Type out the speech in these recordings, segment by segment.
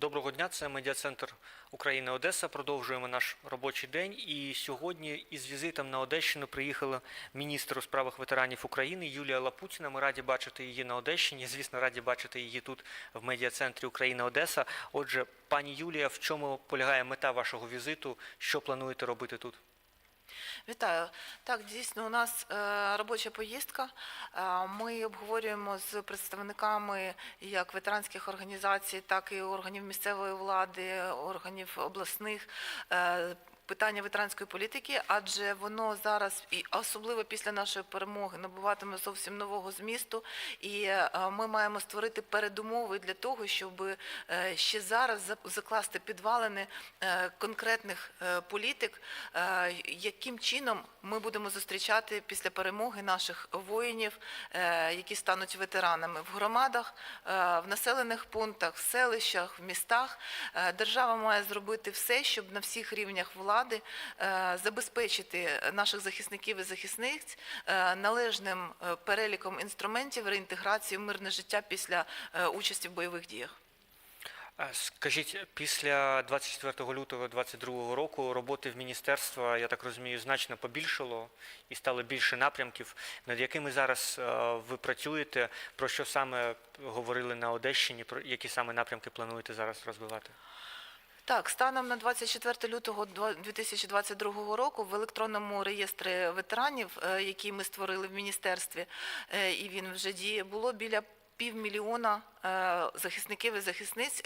Доброго дня, це медіа-центр України Одеса. Продовжуємо наш робочий день. І сьогодні із візитом на Одещину приїхала міністр у справах ветеранів України Юлія Лапутіна. Ми раді бачити її на Одещині. Звісно, раді бачити її тут в медіа-центрі України Одеса. Отже, пані Юлія, в чому полягає мета вашого візиту? Що плануєте робити тут? Вітаю. Так, дійсно, у нас е, робоча поїздка. Е, Ми обговорюємо з представниками як ветеранських організацій, так і органів місцевої влади, органів обласних. Питання ветеранської політики, адже воно зараз і особливо після нашої перемоги набуватиме зовсім нового змісту, і е, ми маємо створити передумови для того, щоб е, ще зараз закласти підвалини е, конкретних політик, яким чином ми будемо зустрічати після перемоги наших воїнів, які стануть ветеранами в громадах, в населених пунктах, в селищах, в містах. Держава має зробити все, щоб на всіх рівнях влади е, забезпечити наших захисників і захисниць е, належним е, переліком інструментів реінтеграції в мирне життя після участі в бойових діях. Скажіть, після 24 лютого 2022 року роботи в міністерства, я так розумію, значно побільшало і стало більше напрямків, над якими зараз ви працюєте, про що саме говорили на Одещині, про які саме напрямки плануєте зараз розвивати? Так, станом на 24 лютого 2022 року в електронному реєстрі ветеранів, е, який ми створили в міністерстві, е, і він вже діє, було біля півмільйона е, захисників і захисниць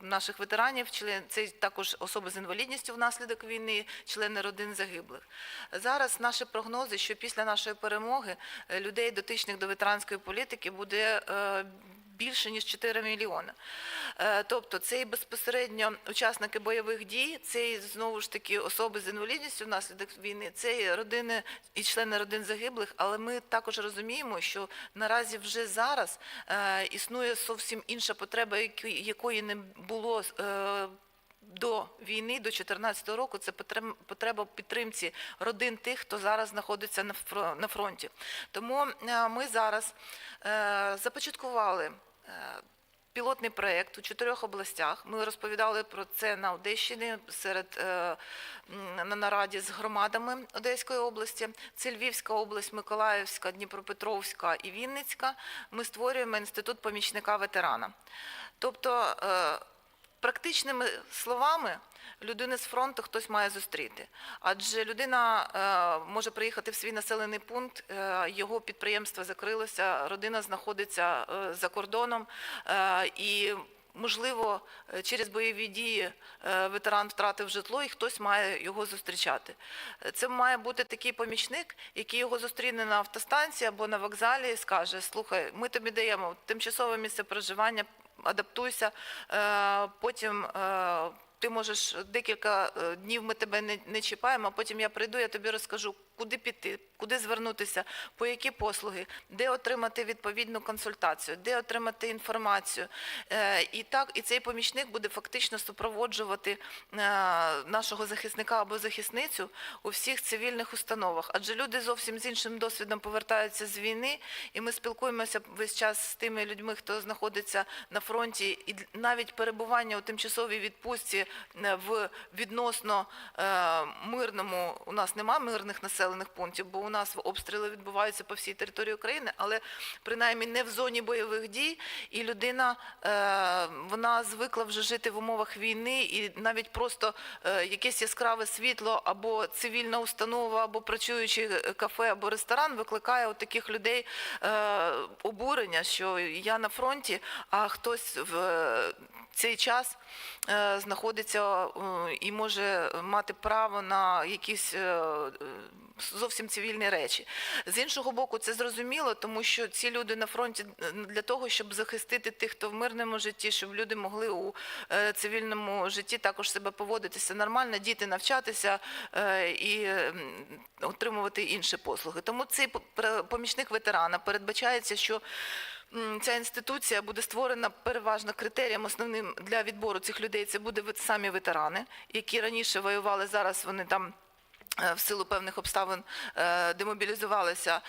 наших ветеранів, це також особи з інвалідністю внаслідок війни, члени родин загиблих. Зараз наші прогнози, що після нашої перемоги людей, дотичних до ветеранської політики, буде більше ніж 4 мільйони. Е, Тобто це і безпосередньо учасники бойових дій, це і знову ж таки особи з інвалідністю внаслідок війни, це і родини і члени родин загиблих. Але ми також розуміємо, що наразі вже зараз е, існує зовсім інша потреба, якої не було. е, до війни, до 2014 року, це потреба підтримці родин тих, хто зараз знаходиться на фро- фронті. Тому ми зараз започаткували пілотний проєкт у чотирьох областях. Ми розповідали про це на Одещині серед е, на нараді з громадами Одеської області. Це Львівська область, Миколаївська, Дніпропетровська і Вінницька. Ми створюємо інститут помічника ветерана. Тобто е, Практичними словами людини з фронту хтось має зустріти, адже людина е, може приїхати в свій населений пункт, е, його підприємство закрилося, родина знаходиться е, за кордоном і. Можливо, через бойові дії ветеран втратив житло, і хтось має його зустрічати. Це має бути такий помічник, який його зустріне на автостанції або на вокзалі і скаже: Слухай, ми тобі даємо тимчасове місце проживання, адаптуйся, потім. Ти можеш декілька е, днів ми тебе не, не чіпаємо, а потім я прийду, я тобі розкажу, куди піти, куди звернутися, по які послуги, де отримати відповідну консультацію, де отримати інформацію. Е, І так, і цей помічник буде фактично супроводжувати е, нашого захисника або захисницю у всіх цивільних установах. Адже люди зовсім з іншим досвідом повертаються з війни, і ми спілкуємося весь час з тими людьми, хто знаходиться на фронті, і навіть перебування у тимчасовій відпустці е, в відносно мирному. У нас немає мирних населених пунктів, бо у нас обстріли відбуваються по всій території України, але принаймні не в зоні бойових дій. І людина е, вона звикла вже жити в умовах війни, і навіть просто е, якесь яскраве світло або цивільна установа, або працюючи кафе або ресторан викликає у таких людей е, обурення, що я на фронті, а хтось в цей час е, знаходиться е, і може мати право на якісь е, зовсім цивільні речі. З іншого боку, це зрозуміло, тому що ці люди на фронті для того, щоб захистити тих, хто в мирному житті, щоб люди могли у цивільному житті також себе поводитися нормально, діти навчатися і отримувати інші послуги. Тому цей по- помічник ветерана передбачається, що ця інституція буде створена переважно критерієм основним для відбору цих людей. Це буде самі ветерани, які раніше воювали. Зараз вони там е, в силу певних обставин е, демобілізувалися.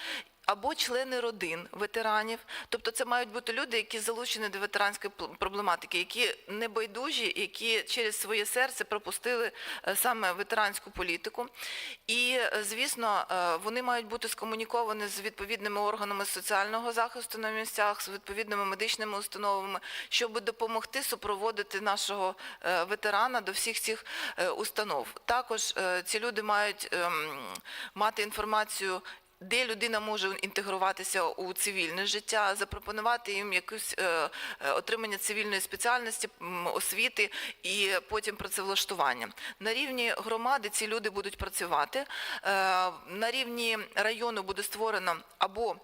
Або члени родин ветеранів. Тобто це мають бути люди, які залучені до ветеранської проблематики, які небайдужі, які через своє серце пропустили е, саме ветеранську політику. І, е, звісно, е, вони мають бути скомуніковані з відповідними органами соціального захисту на місцях, з відповідними медичними установами, щоб допомогти супроводити нашого ветерана до всіх цих установ. Також ці люди мають ем, мати інформацію. Де людина може інтегруватися у цивільне життя, запропонувати їм якусь е, е, отримання цивільної спеціальності, освіти і потім працевлаштування. На рівні громади ці люди будуть працювати. Е, на рівні району буде створено або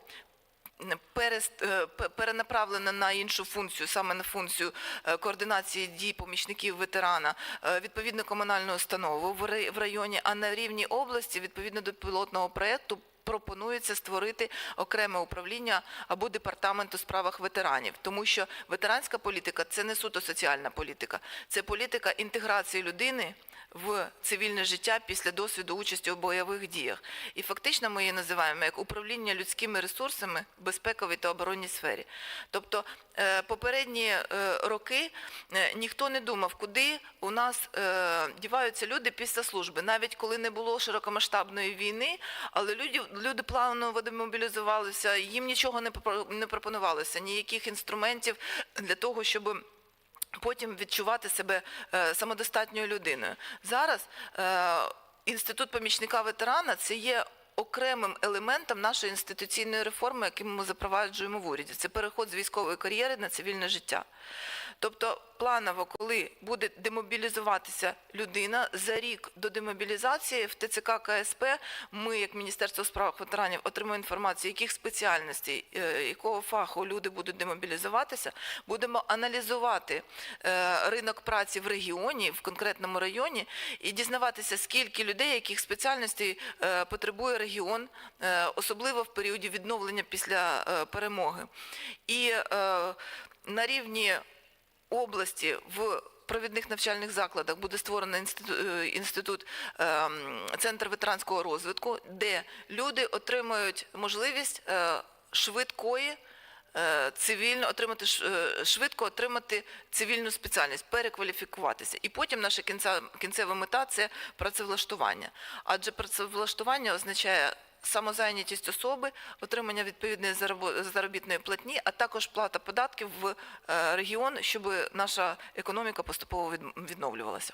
перенаправлена на іншу функцію, саме на функцію координації дій помічників ветерана, відповідно комунальну установу в районі, а на рівні області, відповідно до пілотного проєкту, пропонується створити окреме управління або департамент у справах ветеранів, тому що ветеранська політика це не суто соціальна політика, це політика інтеграції людини в цивільне життя після досвіду участі у бойових діях. І фактично ми її називаємо як управління людськими ресурсами в безпековій та оборонній сфері. Тобто е, попередні е, роки е, ніхто не думав, куди у нас діваються люди після служби, навіть коли не було широкомасштабної війни, але люди, люди плавно демобілізувалися, їм нічого не пропонувалося, ніяких інструментів для того, щоб потім відчувати себе е, самодостатньою людиною. Зараз е, інститут помічника ветерана це є окремим елементом нашої інституційної реформи, яку ми запроваджуємо в уряді. Це переход з військової кар'єри на цивільне життя. Тобто планово, коли буде демобілізуватися людина за рік до демобілізації в ТЦК КСП, ми, як Міністерство у справах ветеранів, отримуємо інформацію, яких спеціальностей, е, якого фаху люди будуть демобілізуватися. Будемо аналізувати е, ринок праці в регіоні, в конкретному районі, і дізнаватися, скільки людей, яких спеціальностей е, потребує регіон, е, особливо в періоді відновлення після е, перемоги. І е, на рівні області в провідних навчальних закладах буде створено інститут, інститут ем, центр ветеранського розвитку, де люди отримують можливість швидкої. Е, Цивільно отримати е, швидко отримати цивільну спеціальність, перекваліфікуватися. І потім наша кінця, кінцева мета це працевлаштування. Адже працевлаштування означає самозайнятість особи, отримання відповідної заробітної платні, а також плата податків в е, регіон, щоб наша економіка поступово від- відновлювалася.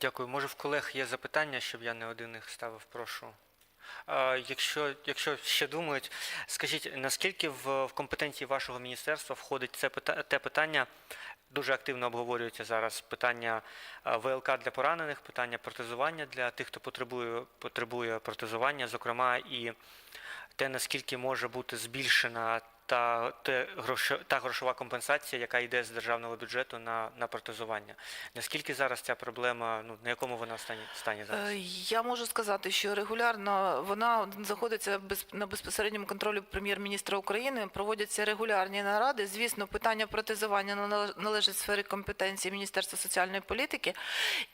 Дякую. Може, в колег є запитання, щоб я не один їх ставив, прошу. Якщо, якщо ще думають, скажіть, наскільки в, в компетенції вашого міністерства входить це те питання, дуже активно обговорюється зараз питання ВЛК для поранених, питання протезування для тих, хто потребує, потребує протезування, зокрема, і те, наскільки може бути збільшена та, те грошо, та грошова компенсація, яка йде з державного бюджету на, на протезування. Наскільки зараз ця проблема, ну на якому вона стані, стані зараз? Е, Я можу сказати, що регулярно вона знаходиться без, на безпосередньому контролі прем'єр-міністра України. Проводяться регулярні наради. Звісно, питання протезування належить сфері компетенції Міністерства соціальної політики,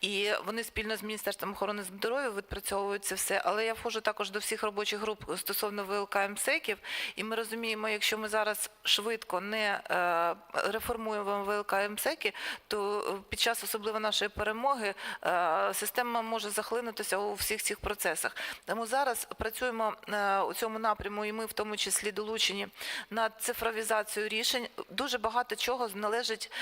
і вони спільно з Міністерством охорони здоров'я відпрацьовують це все. Але я входжу також до всіх робочих груп стосовно ВЛК МСЕКів, і ми розуміємо, якщо ми зараз швидко не е, реформуємо ВЛК МСЕКи, то під час особливо нашої перемоги е, система може захлинутися у всіх цих процесах. Тому зараз працюємо е, у цьому напряму, і ми в тому числі долучені на цифровізацію рішень. Дуже багато чого належить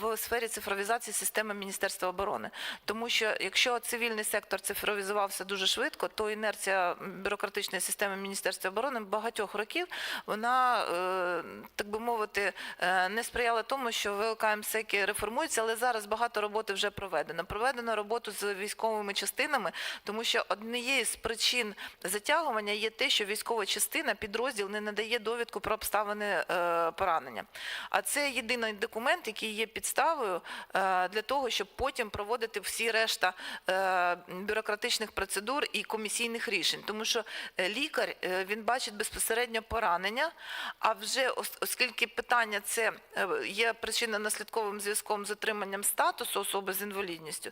в сфері цифровізації системи Міністерства оборони. Тому що якщо цивільний сектор цифровізувався дуже швидко, то інерція бюрократичної системи Міністерства оборони багатьох років вона, е, так би мовити, е, не сприяла тому, що ВЛК МСЕКи реформуються, але зараз багато роботи вже проведено. Проведено роботу з військовими частинами, тому що однією з причин затягування є те, що військова частина, підрозділ не надає довідку про обставини е, поранення. А це єдиний документ, який є підставою для того, щоб потім проводити всі решта бюрократичних процедур і комісійних рішень. Тому що лікар він бачить безпосередньо поранення, а вже оскільки питання це е, є причинно-наслідковим зв'язком з отриманням статусу особи з інвалідністю,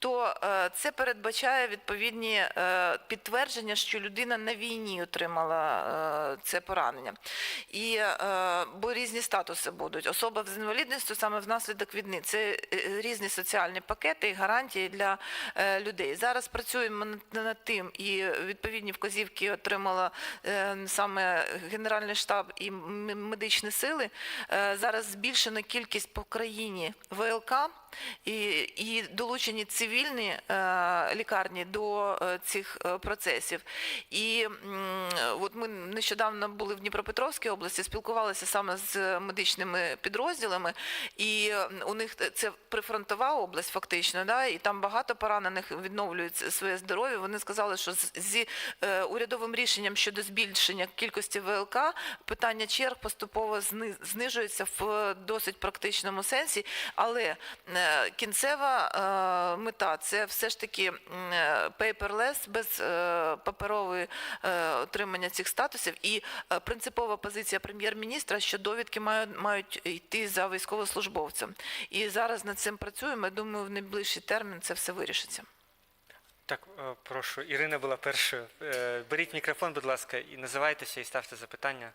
то е, це передбачає відповідні е, підтвердження, що людина на війні отримала е, це поранення. І, бо різні статуси будуть. Особа з інвалідністю саме внаслідок війни. Це різні соціальні пакети і гарантії для людей. Зараз працюємо над, тим, і відповідні вказівки отримала саме Генеральний штаб і медичні сили. Зараз збільшена кількість по країні ВЛК і, і долучені цивільні е, лікарні до е, цих е, процесів. І от ми нещодавно були в Дніпропетровській області, спілкувалися саме з медичними підрозділами, і у них це прифронтова область, фактично, да, і там багато поранених відновлюють своє здоров'я. Вони сказали, що з- урядовим рішенням щодо збільшення кількості ВЛК питання черг поступово знижується в досить практичному сенсі, але кінцева е, мета це все ж таки е, paperless, без е, паперової е, отримання цих статусів. І принципова позиція прем'єр-міністра, що довідки мають, мають йти за військовослужбовцем. І зараз над цим працюємо. Я думаю, в найближчий термін це все вирішиться. Так, прошу, Ірина була першою. Беріть мікрофон, будь ласка, і називайтеся і ставте запитання,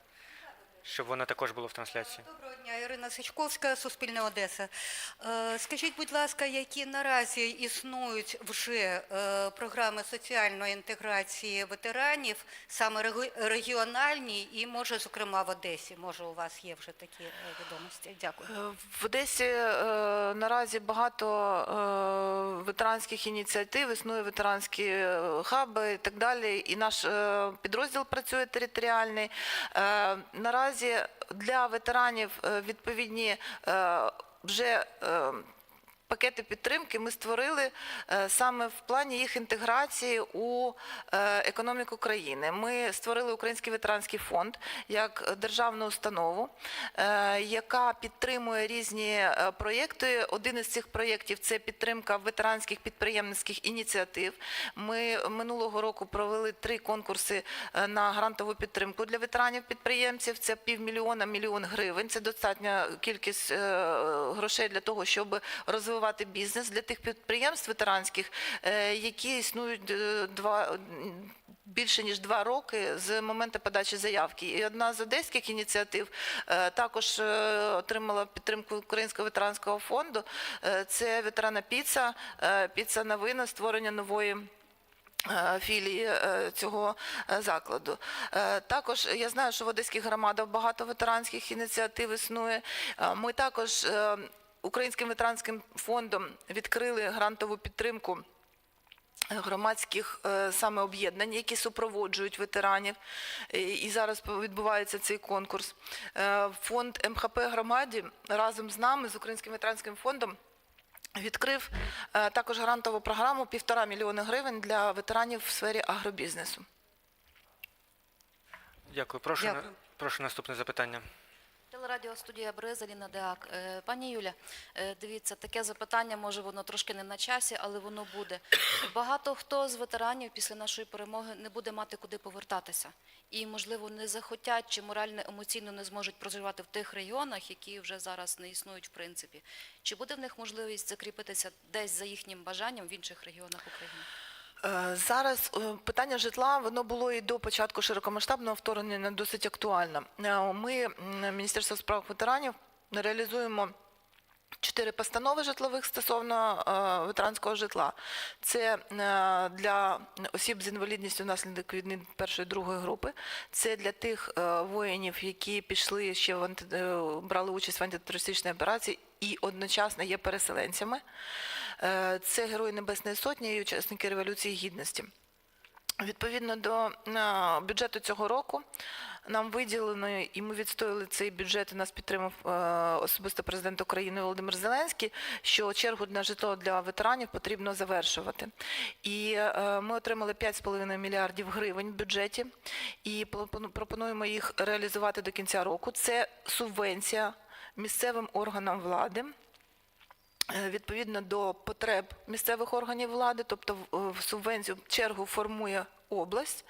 щоб воно також було в трансляції. Доброго дня, Ірина Сачковська, Суспільне Одеса. Е, Скажіть, будь ласка, які наразі існують вже е, програми соціальної інтеграції ветеранів, саме регіональні і, може, зокрема, в Одесі? Може, у вас є вже такі е, відомості? Дякую. Е, В Одесі е, наразі багато е, ветеранських ініціатив, існує ветеранські е, хаби і так далі. І наш е, підрозділ працює територіальний. Е, наразі для ветеранів е, відповідні е, вже. Пакети підтримки ми створили е, саме в плані їх інтеграції у е, економіку країни. Ми створили Український ветеранський фонд як державну установу, е, яка підтримує різні проєкти. Один із цих проєктів це підтримка ветеранських підприємницьких ініціатив. Ми минулого року провели три конкурси на грантову підтримку для ветеранів-підприємців. Це півмільйона мільйон гривень. Це достатня кількість грошей для того, щоб розвивати бізнес для тих підприємств ветеранських, е, які існують е, два більше ніж два роки з моменту подачі заявки. І одна з одеських ініціатив е, також отримала підтримку Українського ветеранського фонду. Це ветерана піца, піца на винос, створення нової. Філії цього закладу. Також я знаю, що в одеських громадах багато ветеранських ініціатив існує. Ми також Українським ветеранським фондом відкрили грантову підтримку громадських е, саме об'єднань, які супроводжують ветеранів. Е, І зараз відбувається цей конкурс. Е, Фонд МХП громаді разом з нами, з Українським ветеранським фондом. Відкрив е, також грантову програму півтора мільйони гривень для ветеранів в сфері агробізнесу. Дякую. Прошу, Дякую. прошу наступне запитання. Телерадіостудія Бриз, Аліна Деак. Е, Пані Юля, е, дивіться, таке запитання, може воно трошки не на часі, але воно буде. Багато хто з ветеранів після нашої перемоги не буде мати куди повертатися. І, можливо, не захотять чи морально емоційно не зможуть проживати в тих регіонах, які вже зараз не існують в принципі. Чи буде в них можливість закріпитися десь за їхнім бажанням в інших регіонах України? Е, Зараз е, питання житла воно було і до початку широкомасштабного вторгнення досить актуальне. Е, Ми, Міністерство справ ветеранів, реалізуємо чотири постанови житлових стосовно ветеранського житла. Це для осіб з інвалідністю внаслідок війни першої другої групи. Це для тих воїнів, які пішли ще в анти... брали участь в антитерористичній операції і одночасно є переселенцями. Е, Це герої Небесної Сотні і учасники Революції Гідності. Відповідно до е, бюджету цього року нам виділено, і ми відстояли цей бюджет, і нас підтримав е, особисто президент України Володимир Зеленський, що чергу на житло для ветеранів потрібно завершувати. І ми отримали 5,5 мільярдів гривень в бюджеті і пропону- пропонуємо їх реалізувати до кінця року. Це субвенція місцевим органам влади відповідно до потреб місцевих органів влади, тобто в- в субвенцію чергу формує область.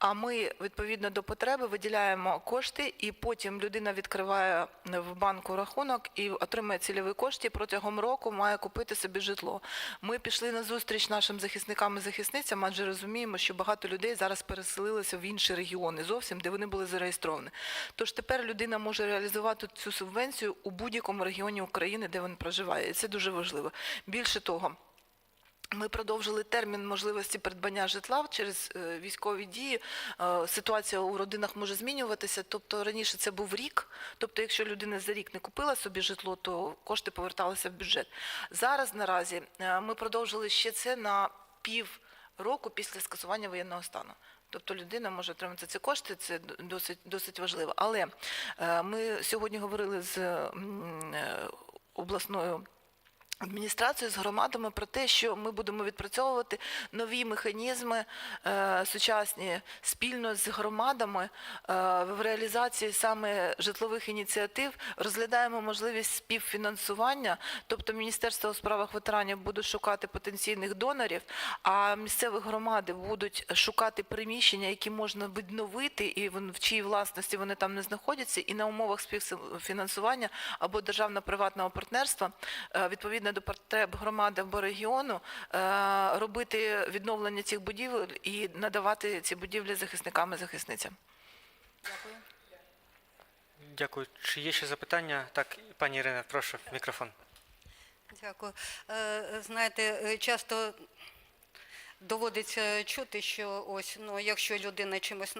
А ми відповідно до потреби виділяємо кошти, і потім людина відкриває в банку рахунок і отримує цільові кошти. Протягом року має купити собі житло. Ми пішли на зустріч нашим захисникам і захисницям, адже розуміємо, що багато людей зараз переселилися в інші регіони зовсім, де вони були зареєстровані. Тож тепер людина може реалізувати цю субвенцію у будь-якому регіоні України, де він проживає. І це дуже важливо. Більше того. Ми продовжили термін можливості придбання житла через е, військові дії. Е, Ситуація у родинах може змінюватися. Тобто раніше це був рік. Тобто, якщо людина за рік не купила собі житло, то кошти поверталися в бюджет. Зараз наразі е, ми продовжили ще це на пів року після скасування воєнного стану. Тобто людина може отримати ці кошти, це досить досить важливо. Але ми сьогодні говорили з обласною адміністрацією, з громадами про те, що ми будемо відпрацьовувати нові механізми е, сучасні спільно з громадами е, в реалізації саме житлових ініціатив. Розглядаємо можливість співфінансування, тобто Міністерство у справах ветеранів буде шукати потенційних донорів, а місцеві громади будуть шукати приміщення, які можна відновити, і в чиїй власності вони там не знаходяться, і на умовах співфінансування або державно-приватного партнерства е, відповідно до потреб громади або регіону е, робити відновлення цих будівель і надавати ці будівлі захисникам і захисницям. Дякую. Дякую. Чи є ще запитання? Так, пані Ірина, прошу, мікрофон. Дякую. Е, Знаєте, е, часто доводиться чути, що ось ну, якщо людина чимось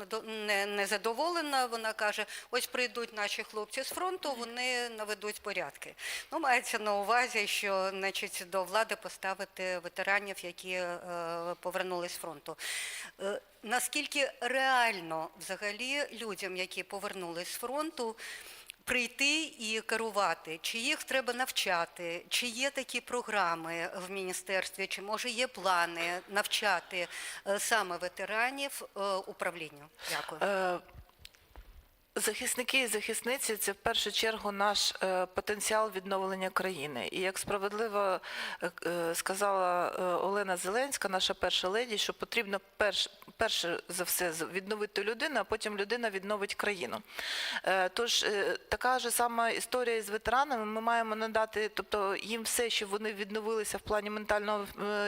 не, не задоволена, вона каже, ось прийдуть наші хлопці з фронту, вони наведуть порядки. Ну, мається на увазі, що значить, до влади поставити ветеранів, які е, повернулись з фронту. Е, наскільки реально взагалі людям, які повернулись з фронту, прийти і керувати, чи їх треба навчати, чи є такі програми в міністерстві, чи може є плани навчати е, саме ветеранів е, управлінню? Дякую. Захисники і захисниці це в першу чергу наш е, потенціал відновлення країни. І як справедливо е, е, сказала Олена Зеленська, наша перша леді, що потрібно перш, перше за все відновити людину, а потім людина відновить країну. Тож така ж сама історія із ветеранами. Ми маємо надати, тобто їм все, щоб вони відновилися в плані ментального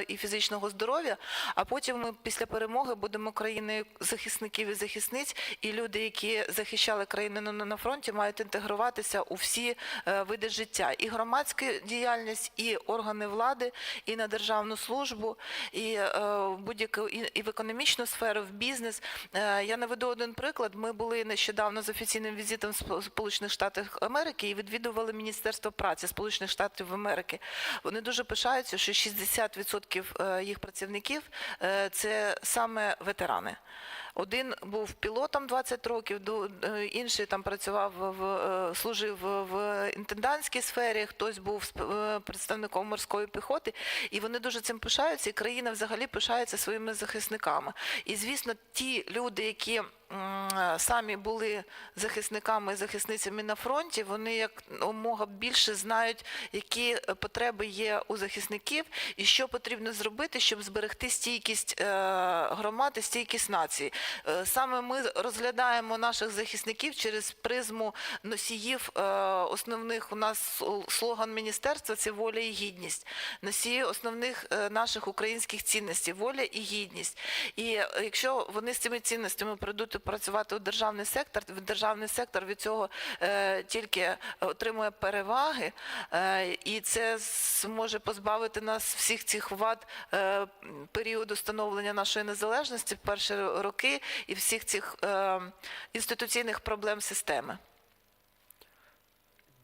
і фізичного здоров'я. А потім ми після перемоги будемо країною захисників і захисниць, і люди, які захищали країну на, фронті, мають інтегруватися у всі е, види життя. І громадська діяльність, і органи влади, і на державну службу, і е, будь-яку і, в економічну сферу, в бізнес. Е, я наведу один приклад. Ми були нещодавно з офіційним візитом Сполучених Штатів Америки і відвідували Міністерство праці Сполучених Штатів Америки. Вони дуже пишаються, що 60% е, їх працівників це саме ветерани. Один був пілотом 20 років, е, інший там працював в е, служив в інтендантській сфері, хтось був е, представником морської піхоти, і вони дуже цим пишаються. І країна взагалі пишається своїми захисниками. І звісно, ті люди, які самі були захисниками і захисницями на фронті, вони як умога більше знають, які е, потреби є у захисників, і що потрібно зробити, щоб зберегти стійкість е, громад і стійкість нації. Е, Саме ми розглядаємо наших захисників через призму носіїв основних. У нас слоган міністерства це воля і гідність. Носії основних наших українських цінностей воля і гідність. І якщо вони з цими цінностями прийдуть працювати у державний сектор, державний сектор від цього е, тільки отримує переваги, е, і це зможе позбавити нас всіх цих вад е, періоду становлення нашої незалежності в перші роки і всіх цих інституційних проблем системи.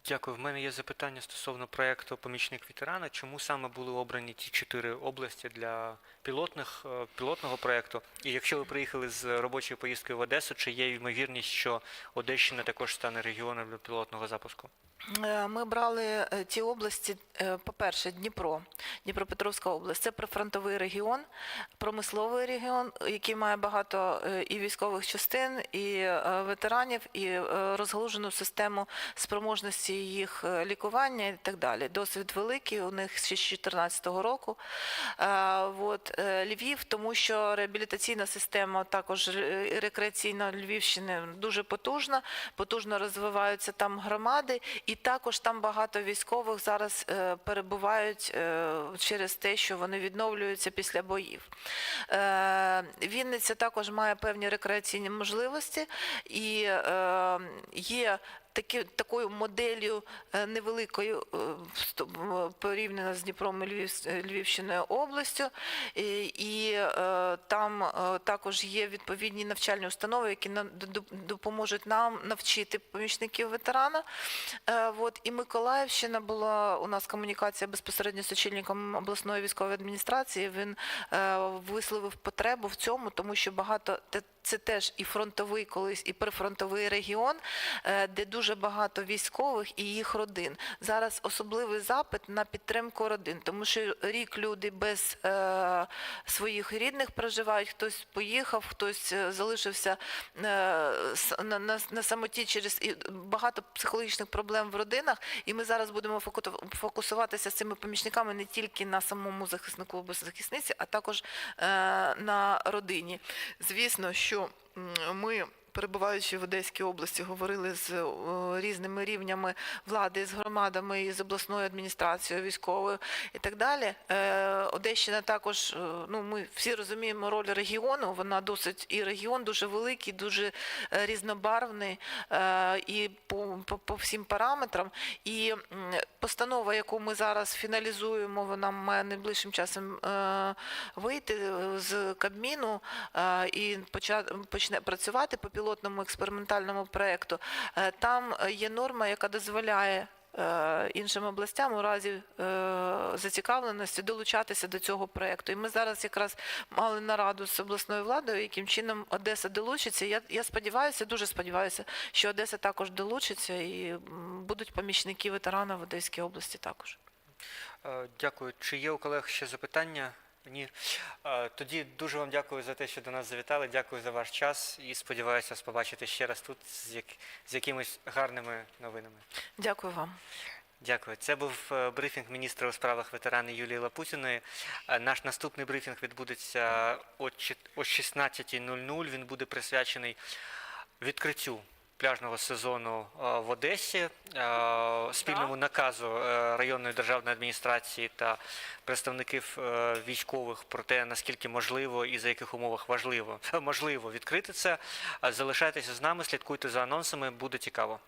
Дякую. В мене є запитання стосовно проєкту Помічник ветерана. Чому саме були обрані ті чотири області для пілотних, е, пілотного проєкту? І якщо ви приїхали з робочої поїздки в Одесу, чи є ймовірність, що Одещина також стане регіоном для пілотного запуску? Е, Ми брали е, ті області, е, по-перше, Дніпро, Дніпропетровська область. Це прифронтовий регіон, промисловий регіон, який має багато і військових частин, і ветеранів, і розгалужену систему спроможності їх лікування і так далі. Досвід великий у них ще з 2014 року. От, Львів, тому що реабілітаційна система, також рекреаційна Львівщини дуже потужна, потужно розвиваються там громади, і також там багато військових зараз е, перебувають е, через те, що вони відновлюються після боїв. Е, Вінниця також має певні рекреаційні можливості і є такі, такою моделлю е, невеликою е, вступ- порівняно з Дніпром і Львів, Львівщиною областю. І, і е, там е, також є відповідні навчальні установи, які нам допоможуть нам навчити помічників ветерана. Е, от, і Миколаївщина була у нас комунікація безпосередньо з очільником обласної військової адміністрації. Він е, висловив потребу в цьому, тому що багато це теж і фронтовий колись, і прифронтовий регіон, е, де дуже багато військових і їх родин. Зараз особливий запит на підтримку родин, тому що рік люди без е, своїх рідних проживають. Хтось поїхав, хтось е, залишився е, на, на, на самоті через і багато психологічних проблем в родинах. І ми зараз будемо фокусуватися з цими помічниками не тільки на самому захиснику або захисниці, а також е, на родині. Звісно, що м, ми. Перебуваючи в Одеській області, говорили з е, різними рівнями влади, з громадами, і з обласною адміністрацією, військовою і так далі. Е, Одещина також, е, ну ми всі розуміємо роль регіону. Вона досить і регіон дуже великий, дуже різнобарвний і по, по, по всім параметрам. І постанова, яку ми зараз фіналізуємо, вона має найближчим часом вийти з Кабміну і почне працювати по пілотному експериментальному проєкту. Е, Там е, є норма, яка дозволяє. е, Іншим областям у разі зацікавленості долучатися до цього проєкту. І ми зараз якраз мали нараду з обласною владою, яким чином Одеса долучиться. Я, я сподіваюся, дуже сподіваюся, що Одеса також долучиться і будуть помічники ветерана в Одеській області також. Дякую. Чи є у колег ще запитання? Ні. Е, Тоді дуже вам дякую за те, що до нас завітали. Дякую за ваш час і сподіваюся вас побачити ще раз тут з, як... з якимись гарними новинами. Дякую вам. Дякую. Це був е, брифінг міністра у справах ветеранів Юлії Лапутіної. Е, Наш наступний брифінг відбудеться о 16.00. Він буде присвячений відкриттю пляжного сезону е, в Одесі, е, спільному наказу е, районної державної адміністрації та представників військових про те, наскільки можливо і за яких умовах важливо можливо відкрити це. Залишайтеся з нами, слідкуйте за анонсами, буде цікаво.